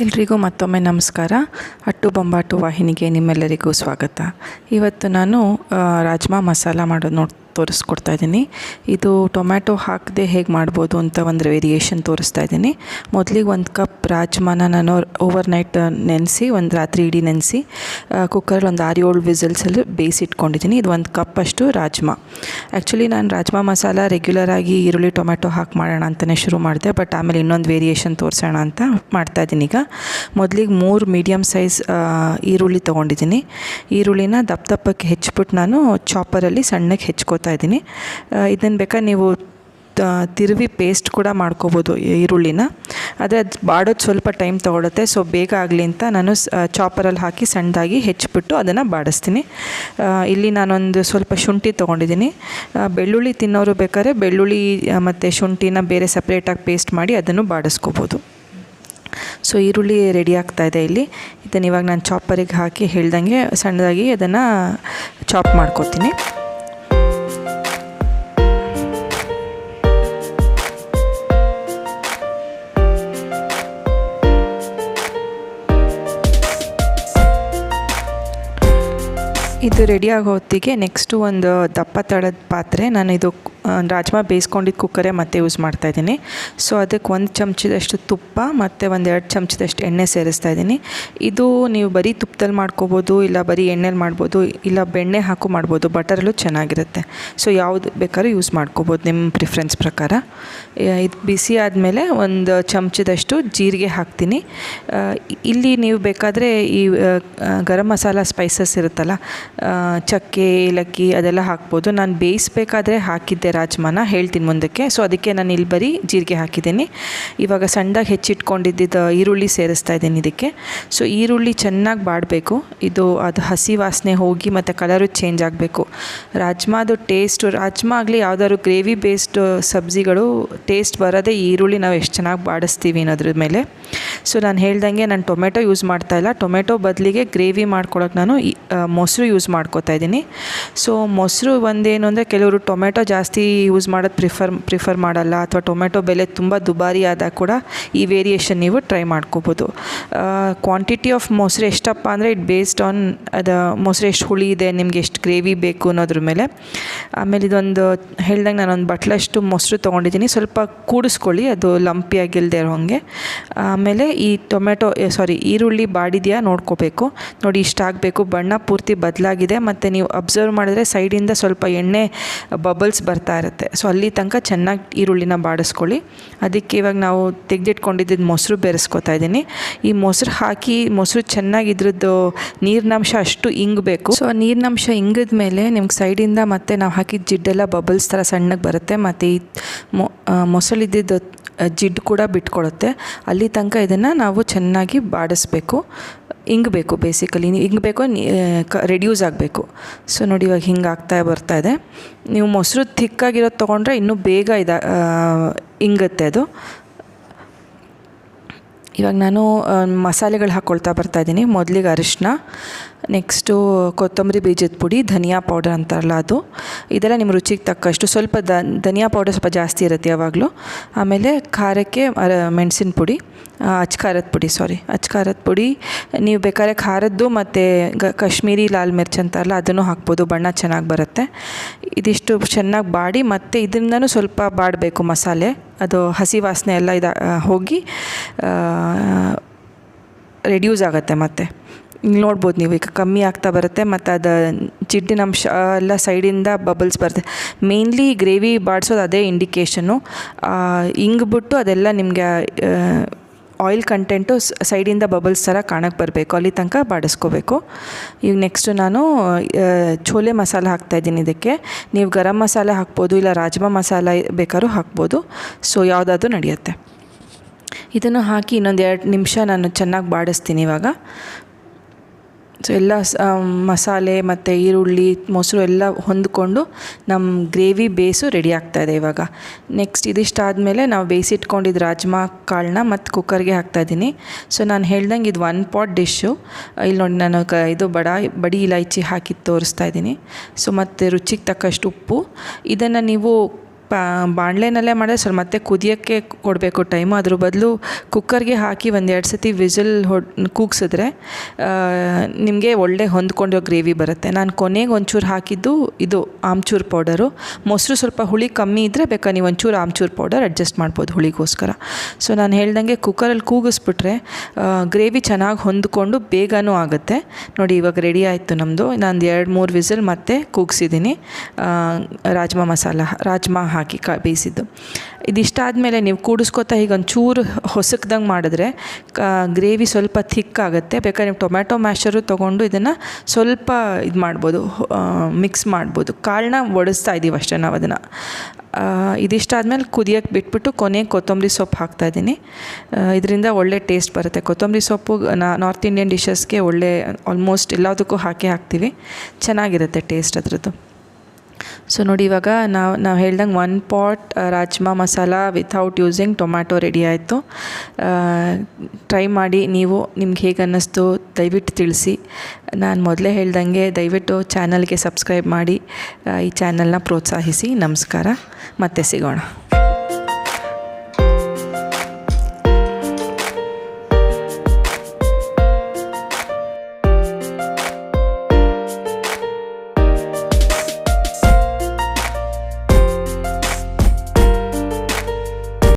ಎಲ್ರಿಗೂ ಮತ್ತೊಮ್ಮೆ ನಮಸ್ಕಾರ. ಅಟ್ಟು ಬೊಂಬಾಟು ವಾಹಿನಿಗೆ ನಿಮ್ಮೆಲ್ಲರಿಗೂ ಸ್ವಾಗತ. ಇವತ್ತು ನಾನು ರಾಜ್ಮಾ ಮಸಾಲ ಮಾಡೋದು ನೋಡಿ ತೋರಿಸ್ಕೊಡ್ತಾ ಇದ್ದೀನಿ. ಇದು ಟೊಮ್ಯಾಟೊ ಹಾಕದೆ ಹೇಗೆ ಮಾಡ್ಬೋದು ಅಂತ ಒಂದು ವೇರಿಯೇಷನ್ ತೋರಿಸ್ತಾ ಇದ್ದೀನಿ. ಮೊದಲಿಗೆ ಒಂದು ಕಪ್ ರಾಜ್ಮಾನ ನಾನು ಓವರ್ ನೈಟ್ ನೆನೆಸಿ, ಒಂದು ರಾತ್ರಿ ಇಡೀ ನೆನೆಸಿ ಕುಕ್ಕರಲ್ಲಿ ಒಂದು ಆರು ಏಳು ವಿಸಲ್ಸಲ್ಲಿ ಬೇಯಿಸಿಟ್ಕೊಂಡಿದ್ದೀನಿ. ಇದು ಒಂದು ಕಪ್ ಅಷ್ಟು ರಾಜ್ಮಾ. ಆ್ಯಕ್ಚುಲಿ ನಾನು ರಾಜ್ಮಾ ಮಸಾಲ ರೆಗ್ಯುಲರಾಗಿ ಈರುಳ್ಳಿ, ಟೊಮ್ಯಾಟೊ ಹಾಕಿ ಮಾಡೋಣ ಅಂತಲೇ ಶುರು ಮಾಡಿದೆ ಬಟ್ ಆಮೇಲೆ ಇನ್ನೊಂದು ವೇರಿಯೇಷನ್ ತೋರಿಸೋಣ ಅಂತ ಮಾಡ್ತಾ ಇದ್ದೀನಿ ಈಗ. ಮೊದಲಿಗೆ ಮೂರು ಮೀಡಿಯಮ್ ಸೈಜ್ ಈರುಳ್ಳಿ ತೊಗೊಂಡಿದ್ದೀನಿ. ಈರುಳ್ಳಿನ ದಪ್ಪ ದಪ್ಪಕ್ಕೆ ಹೆಚ್ಚಿಬಿಟ್ಟು ನಾನು ಚಾಪರಲ್ಲಿ ಸಣ್ಣಗೆ ಹೆಚ್ಕೋತಾ ಇದ್ದೀನಿ. ಇದನ್ನು ಬೇಕಾದ್ರೆ ನೀವು ತಿರುವಿ ಪೇಸ್ಟ್ ಕೂಡ ಮಾಡ್ಕೋಬೋದು ಈರುಳ್ಳಿನ. ಆದರೆ ಅದು ಬಾಡೋದು ಸ್ವಲ್ಪ ಟೈಮ್ ತೊಗೊಳುತ್ತೆ. ಸೊ ಬೇಗ ಆಗಲಿ ಅಂತ ನಾನು ಚಾಪರಲ್ಲಿ ಹಾಕಿ ಸಣ್ಣದಾಗಿ ಹೆಚ್ಚಿಬಿಟ್ಟು ಅದನ್ನು ಬಾಡಿಸ್ತೀನಿ. ಇಲ್ಲಿ ನಾನೊಂದು ಸ್ವಲ್ಪ ಶುಂಠಿ ತೊಗೊಂಡಿದ್ದೀನಿ. ಬೆಳ್ಳುಳ್ಳಿ ತಿನ್ನೋರು ಬೇಕಾದ್ರೆ ಬೆಳ್ಳುಳ್ಳಿ ಮತ್ತು ಶುಂಠಿನ ಬೇರೆ ಸಪ್ರೇಟಾಗಿ ಪೇಸ್ಟ್ ಮಾಡಿ ಅದನ್ನು ಬಾಡಿಸ್ಕೋಬೋದು. ಸೊ ಈರುಳ್ಳಿ ರೆಡಿ ಆಗ್ತಾ ಇದೆ ಇಲ್ಲಿ. ಇದನ್ನು ಇವಾಗ ನಾನು ಚಾಪರಿಗೆ ಹಾಕಿ ಹೇಳ್ದಂಗೆ ಸಣ್ಣದಾಗಿ ಅದನ್ನು ಚಾಪ್ ಮಾಡ್ಕೊತೀನಿ. ಇದು ರೆಡಿ ಆಗೋ ಹೊತ್ತಿಗೆ ನೆಕ್ಸ್ಟು ಒಂದು ದಪ್ಪ ತಳದ ಪಾತ್ರೆ ನಾನು ಇದು ರಾಜ್ಮಾ ಬೇಯಿಸ್ಕೊಂಡಿದ್ದ ಕುಕ್ಕರೇ ಮತ್ತೆ ಯೂಸ್ ಮಾಡ್ತಾ ಇದ್ದೀನಿ. ಸೊ ಅದಕ್ಕೆ ಒಂದು ಚಮಚದಷ್ಟು ತುಪ್ಪ ಮತ್ತು ಒಂದು ಎರಡು ಚಮಚದಷ್ಟು ಎಣ್ಣೆ ಸೇರಿಸ್ತಾ ಇದ್ದೀನಿ. ಇದು ನೀವು ಬರೀ ತುಪ್ಪದಲ್ಲಿ ಮಾಡ್ಕೋಬೋದು, ಇಲ್ಲ ಬರೀ ಎಣ್ಣೆಲಿ ಮಾಡ್ಬೋದು, ಇಲ್ಲ ಬೆಣ್ಣೆ ಹಾಕು ಮಾಡ್ಬೋದು ಬಟರಲ್ಲೂ ಚೆನ್ನಾಗಿರುತ್ತೆ. ಸೊ ಯಾವುದು ಬೇಕಾದ್ರೂ ಯೂಸ್ ಮಾಡ್ಕೋಬೋದು ನಿಮ್ಮ ಪ್ರಿಫ್ರೆನ್ಸ್ ಪ್ರಕಾರ. ಇದು ಬಿಸಿ ಆದಮೇಲೆ ಒಂದು ಚಮಚದಷ್ಟು ಜೀರಿಗೆ ಹಾಕ್ತೀನಿ. ಇಲ್ಲಿ ನೀವು ಬೇಕಾದರೆ ಈ ಗರಂ ಮಸಾಲ ಸ್ಪೈಸಸ್ ಇರುತ್ತಲ್ಲ ಚಕ್ಕೆ, ಏಲಕ್ಕಿ ಅದೆಲ್ಲ ಹಾಕ್ಬೋದು. ನಾನು ಬೇಯಿಸ್ಬೇಕಾದ್ರೆ ಹಾಕಿದ್ದೆ ರಾಜ್ಮಾನ, ಹೇಳ್ತೀನಿ ಮುಂದಕ್ಕೆ. ಸೊ ಅದಕ್ಕೆ ನಾನು ಇಲ್ಲಿ ಬರೀ ಜೀರಿಗೆ ಹಾಕಿದ್ದೀನಿ. ಇವಾಗ ಸಣ್ಣದಾಗಿ ಹೆಚ್ಚಿಟ್ಕೊಂಡಿದ್ದ ಈರುಳ್ಳಿ ಸೇರಿಸ್ತಾ ಇದ್ದೀನಿ ಇದಕ್ಕೆ. ಸೊ ಈರುಳ್ಳಿ ಚೆನ್ನಾಗಿ ಬಾಡಬೇಕು. ಇದು ಅದು ಹಸಿ ವಾಸನೆ ಹೋಗಿ ಮತ್ತು ಕಲರು ಚೇಂಜ್ ಆಗಬೇಕು. ರಾಜ್ಮಾದು ಟೇಸ್ಟು ರಾಜ್ಮಾ ಆಗಲಿ ಯಾವುದಾದ್ರು ಗ್ರೇವಿ ಬೇಸ್ಡ್ ಸಬ್ಜಿಗಳು ಟೇಸ್ಟ್ ಬರೋದೇ ಈರುಳ್ಳಿ ನಾವು ಎಷ್ಟು ಚೆನ್ನಾಗಿ ಬಾಡಿಸ್ತೀವಿ ಅನ್ನೋದ್ರ ಮೇಲೆ. ಸೊ ನಾನು ಹೇಳ್ದಂಗೆ ನಾನು ಟೊಮೆಟೊ ಯೂಸ್ ಮಾಡ್ತಾ ಇಲ್ಲ. ಟೊಮೆಟೊ ಬದಲಿಗೆ ಗ್ರೇವಿ ಮಾಡ್ಕೊಳಕ್ಕೆ ನಾನು ಮೊಸರು ಯೂಸ್ ಮಾಡ್ಕೋತಾ ಇದ್ದೀನಿ. ಸೊ ಮೊಸರು ಒಂದೇನು ಅಂದರೆ ಕೆಲವರು ಟೊಮೆಟೊ ಜಾಸ್ತಿ ಯೂಸ್ ಮಾಡೋದು ಪ್ರಿಫರ್ ಪ್ರಿಫರ್ ಮಾಡಲ್ಲ ಅಥವಾ ಟೊಮೆಟೊ ಬೆಲೆ ತುಂಬ ದುಬಾರಿ ಆದಾಗ ಕೂಡ ಈ ವೇರಿಯೇಷನ್ ನೀವು ಟ್ರೈ ಮಾಡ್ಕೋಬೋದು. ಕ್ವಾಂಟಿಟಿ ಆಫ್ ಮೊಸರು ಎಷ್ಟಪ್ಪ ಅಂದರೆ ಇಟ್ ಬೇಸ್ಡ್ ಆನ್ ಅದು ಮೊಸರು ಎಷ್ಟು ಹುಳಿ ಇದೆ, ನಿಮ್ಗೆ ಎಷ್ಟು ಗ್ರೇವಿ ಬೇಕು ಅನ್ನೋದ್ರ ಮೇಲೆ. ಆಮೇಲೆ ಇದೊಂದು ಹೇಳ್ದಂಗೆ ನಾನೊಂದು ಬಟ್ಲಷ್ಟು ಮೊಸರು ತೊಗೊಂಡಿದ್ದೀನಿ. ಸ್ವಲ್ಪ ಕೂಡಿಸ್ಕೊಳ್ಳಿ, ಅದು ಲಂಪಿ ಆಗಿಲ್ಲದೆ ಇರೋ ಹಾಗೆ ಆಮೇಲೆ ಈ ಟೊಮೆಟೊ ಸಾರಿ, ಈರುಳ್ಳಿ ಬಾಡಿದೆಯಾ ನೋಡ್ಕೋಬೇಕು. ನೋಡಿ ಇಷ್ಟಾಗಬೇಕು ಬಣ್ಣ ಪೂರ್ತಿ ಬದಲಾಗಿದೆ. ಮತ್ತು ನೀವು ಅಬ್ಸರ್ವ್ ಮಾಡಿದ್ರೆ ಸೈಡಿಂದ ಸ್ವಲ್ಪ ಎಣ್ಣೆ ಬಬಲ್ಸ್ ಬರ್ತಾ ಇರುತ್ತೆ. ಸೊ, ಅಲ್ಲಿ ತನಕ ಚೆನ್ನಾಗಿ ಈರುಳ್ಳಿನ ಬಾಡಿಸ್ಕೊಳ್ಳಿ. ಅದಕ್ಕೆ ಇವಾಗ ನಾವು ತೆಗೆದಿಟ್ಕೊಂಡಿದ್ದ ಮೊಸರು ಬೆರೆಸ್ಕೊತಾ ಇದ್ದೀನಿ. ಈ ಮೊಸರು ಹಾಕಿ, ಮೊಸರು ಚೆನ್ನಾಗಿ ಇದ್ರದ್ದು ನೀರಿನಂಶ ಅಷ್ಟು ಇಂಗಬೇಕು. ಸೊ, ನೀರಿನಂಶ ಇಂಗಿದ ಮೇಲೆ ನಿಮ್ಗೆ ಸೈಡಿಂದ ಮತ್ತೆ ನಾವು ಹಾಕಿದ ಜಿಡ್ಡೆಲ್ಲ ಬಬಲ್ಸ್ ಥರ ಸಣ್ಣಗೆ ಬರುತ್ತೆ. ಮತ್ತು ಈ ಮೊಸಳಿದ್ದು ಜಿಡ್ಡು ಕೂಡ ಬಿಟ್ಕೊಳುತ್ತೆ. ಅಲ್ಲಿ ತನಕ ಇದನ್ನು ನಾವು ಚೆನ್ನಾಗಿ ಬಾಡಿಸ್ಬೇಕು. ಹಿಂಗಬೇಕು ಬೇಸಿಕಲಿ ಹಿಂಗಬೇಕು ರೆಡ್ಯೂಸ್ ಆಗಬೇಕು. ಸೊ ನೋಡಿ ಇವಾಗ ಹಿಂಗೆ ಆಗ್ತಾ ಬರ್ತಾ ಇದೆ. ನೀವು ಮೊಸರು ಥಿಕ್ಕಾಗಿರೋದು ತೊಗೊಂಡ್ರೆ ಇನ್ನೂ ಬೇಗ ಇದ ಇಂಗುತ್ತೆ ಅದು. ಇವಾಗ ನಾನು ಮಸಾಲೆಗಳು ಹಾಕ್ಕೊಳ್ತಾ ಬರ್ತಾ ಇದ್ದೀನಿ. ಮೊದಲಿಗೆ ಅರಿಶಿನ ನೆಕ್ಸ್ಟು ಕೊತ್ತಂಬರಿ ಬೀಜದ ಪುಡಿ, ಧನಿಯಾ ಪೌಡರ್ ಅಂತಾರಲ್ಲ ಅದು. ಇದೆಲ್ಲ ನಿಮ್ಮ ರುಚಿಗೆ ತಕ್ಕಷ್ಟು. ಸ್ವಲ್ಪ ದ, ಧನಿಯಾ ಪೌಡರ್ ಸ್ವಲ್ಪ ಜಾಸ್ತಿ ಇರುತ್ತೆ ಯಾವಾಗಲೂ. ಆಮೇಲೆ ಖಾರಕ್ಕೆ ಮೆಣಸಿನ ಪುಡಿ ಅಚ್ಕಾರದ ಪುಡಿ ಸಾರಿ ಅಚ್ಕಾರದ ಪುಡಿ. ನೀವು ಬೇಕಾದ್ರೆ ಖಾರದ್ದು ಮತ್ತು ಕಾಶ್ಮೀರಿ ಲಾಲ್ ಮಿರ್ಚ್ ಅಂತಾರಲ್ಲ ಅದನ್ನು ಹಾಕ್ಬೋದು. ಬಣ್ಣ ಚೆನ್ನಾಗಿ ಬರುತ್ತೆ. ಇದಿಷ್ಟು ಚೆನ್ನಾಗಿ ಬಾಡಿ ಮತ್ತು ಇದರಿಂದನೂ ಸ್ವಲ್ಪ ಬಾಡಬೇಕು ಮಸಾಲೆ. ಅದು ಹಸಿ ವಾಸನೆ ಎಲ್ಲ ಇದು ಹೋಗಿ ರೆಡ್ಯೂಸ್ ಆಗುತ್ತೆ ಮತ್ತು. ನೋಡ್ಬೋದು ನೀವು, ಈಗ ಕಮ್ಮಿ ಆಗ್ತಾ ಬರುತ್ತೆ ಮತ್ತು ಅದು ಚಿಡ್ಡಿನ ಅಂಶ ಎಲ್ಲ ಸೈಡಿಂದ ಬಬಲ್ಸ್ ಬರುತ್ತೆ. ಮೇನ್ಲಿ ಗ್ರೇವಿ ಬಾಡಿಸೋದು ಅದೇ ಇಂಡಿಕೇಷನ್ನು ಹಿಂಗ್ಬಿಟ್ಟು ಅದೆಲ್ಲ ನಿಮಗೆ ಆಯಿಲ್ ಕಂಟೆಂಟು ಸೈಡಿಂದ ಬಬಲ್ಸ್ ಥರ ಕಾಣಕ್ಕೆ ಬರಬೇಕು. ಅಲ್ಲಿ ತನಕ ಬಾಡಿಸ್ಕೋಬೇಕು. ಈಗ ನೆಕ್ಸ್ಟು ನಾನು ಛೋಲೆ ಮಸಾಲ ಹಾಕ್ತಾಯಿದ್ದೀನಿ ಇದಕ್ಕೆ. ನೀವು ಗರಂ ಮಸಾಲೆ ಹಾಕ್ಬೋದು, ಇಲ್ಲ ರಾಜ್ಮಾ ಮಸಾಲೆ ಬೇಕಾದ್ರೂ ಹಾಕ್ಬೋದು. ಸೊ ಯಾವುದಾದ್ರೂ ನಡೆಯುತ್ತೆ. ಇದನ್ನು ಹಾಕಿ ಇನ್ನೊಂದು ಎರಡು ನಿಮಿಷ ನಾನು ಚೆನ್ನಾಗಿ ಬಾಡಿಸ್ತೀನಿ ಇವಾಗ. ಸೊ ಎಲ್ಲ ಸ ಮಸಾಲೆ ಮತ್ತು ಈರುಳ್ಳಿ, ಮೊಸರು ಎಲ್ಲ ಹೊಂದಿಕೊಂಡು ನಮ್ಮ ಗ್ರೇವಿ ಬೇಸು ರೆಡಿ ಆಗ್ತಾಯಿದೆ ಇವಾಗ. ನೆಕ್ಸ್ಟ್ ಇದಿಷ್ಟಾದಮೇಲೆ ನಾವು ಬೇಯಿಸಿಟ್ಕೊಂಡಿದ್ದು ರಾಜ್ಮಾ ಕಾಳನ್ನ ಮತ್ತು ಕುಕ್ಕರ್ಗೆ ಹಾಕ್ತಾಯಿದ್ದೀನಿ ಸೊ ನಾನು ಹೇಳ್ದಂಗೆ ಇದು ಒನ್ ಪಾಟ್ ಡಿಶ್ಶು ಇಲ್ಲಿ ನೋಡಿ ನಾನು ಕ, ಇದು ಬಡ, ಬಡಿ ಇಲೈಚಿ ಹಾಕಿ ತೋರಿಸ್ತಾ ಇದ್ದೀನಿ ಸೊ ಮತ್ತು ರುಚಿಗೆ ತಕ್ಕಷ್ಟು ಉಪ್ಪು. ಇದನ್ನು ನೀವು ಬಾಣಲೆನಲ್ಲೇ ಮಾಡಿದ್ರೆ ಸ್ವಲ್ಪ ಮತ್ತೆ ಕುದಿಯೋಕ್ಕೆ ಕೊಡಬೇಕು ಟೈಮು ಅದ್ರ ಬದಲು ಕುಕ್ಕರ್ಗೆ ಹಾಕಿ ಒಂದೆರಡು ಸತಿ ವಿಸಿಲ್ ಹೊಡ್, ಕೂಗ್ಸಿದ್ರೆ ನಿಮಗೆ ಒಳ್ಳೆ ಹೊಂದ್ಕೊಂಡಿರೋ ಗ್ರೇವಿ ಬರುತ್ತೆ. ನಾನು ಕೊನೆಗೆ ಒಂಚೂರು ಹಾಕಿದ್ದು ಇದು ಆಮ್ಚೂರು ಪೌಡರು ಮೊಸರು ಸ್ವಲ್ಪ ಹುಳಿ ಕಮ್ಮಿ ಇದ್ದರೆ ಬೇಕಾ ನೀವು ಒಂಚೂರು ಆಮ್ಚೂರು ಪೌಡರ್ ಅಡ್ಜಸ್ಟ್ ಮಾಡ್ಬೋದು ಹುಳಿಗೋಸ್ಕರ. ಸೊ ನಾನು ಹೇಳ್ದಂಗೆ ಕುಕ್ಕರಲ್ಲಿ ಕೂಗಿಸ್ಬಿಟ್ರೆ ಗ್ರೇವಿ ಚೆನ್ನಾಗಿ ಹೊಂದ್ಕೊಂಡು ಬೇಗನೂ ಆಗುತ್ತೆ. ನೋಡಿ, ಇವಾಗ ರೆಡಿ ಆಯಿತು ನಮ್ಮದು ನಾನು ಎರಡು, ಮೂರು ವಿಸಿಲ್ ಮತ್ತೆ ಕೂಗಿಸಿದ್ದೀನಿ. ರಾಜ್ಮಾ ಮಸಾಲ, ರಾಜ್ಮಾ ಹಾಕಿ. ಕ ಬೇಯಿಸಿದ್ದು. ಇದಿಷ್ಟಾದಮೇಲೆ ನೀವು ಕೂಡಿಸ್ಕೊತಾ ಈಗ ಒಂಚೂರು ಹೊಸಕ್ದಂಗೆ ಮಾಡಿದ್ರೆ ಗ್ರೇವಿ ಸ್ವಲ್ಪ ಥಿಕ್ ಆಗುತ್ತೆ. ಬೇಕಾದ್ರೆ ನೀವು ಟೊಮ್ಯಾಟೊ ಮ್ಯಾಶರು ತೊಗೊಂಡು ಇದನ್ನು ಸ್ವಲ್ಪ ಇದು ಮಾಡ್ಬೋದು ಮಿಕ್ಸ್ ಮಾಡ್ಬೋದು. ಕಾಳನ್ನ ಒಡಿಸ್ತಾ ಇದ್ದೀವಿ ಅಷ್ಟೇ ನಾವು ಅದನ್ನು. ಇದಿಷ್ಟಾದ್ಮೇಲೆ ಕುದಿಯೋಕ್ಕೆ ಬಿಟ್ಬಿಟ್ಟು ಕೊನೆಗೆ ಕೊತ್ತಂಬರಿ ಸೊಪ್ಪು ಹಾಕ್ತಾಯಿದ್ದೀನಿ ಇದರಿಂದ ಒಳ್ಳೆ ಟೇಸ್ಟ್ ಬರುತ್ತೆ. ಕೊತ್ತಂಬರಿ ಸೊಪ್ಪು ನಾರ್ತ್ ಇಂಡಿಯನ್ ಡಿಶಸ್ಗೆ ಒಳ್ಳೆ ಆಲ್ಮೋಸ್ಟ್ ಎಲ್ಲದಕ್ಕೂ ಹಾಕಿ ಹಾಕ್ತೀವಿ. ಚೆನ್ನಾಗಿರುತ್ತೆ ಟೇಸ್ಟ್ ಅದರದ್ದು. ಸೊ ನೋಡಿ ಇವಾಗ ನಾವು ನಾವು ಹೇಳ್ದಂಗೆ one pot rajma masala without using tomato ready ಆಯಿತು. ಟ್ರೈ ಮಾಡಿ ನೀವು ನಿಮ್ಗೆ ಹೇಗೆ ಅನ್ನಿಸ್ತು ದಯವಿಟ್ಟು ತಿಳಿಸಿ. ನಾನು ಮೊದಲೇ ಹೇಳ್ದಂಗೆ ದಯವಿಟ್ಟು ಚಾನಲ್ಗೆ ಸಬ್ಸ್ಕ್ರೈಬ್ ಮಾಡಿ ಈ ಚಾನಲ್ನ ಪ್ರೋತ್ಸಾಹಿಸಿ. ನಮಸ್ಕಾರ. ಮತ್ತೆ ಸಿಗೋಣ.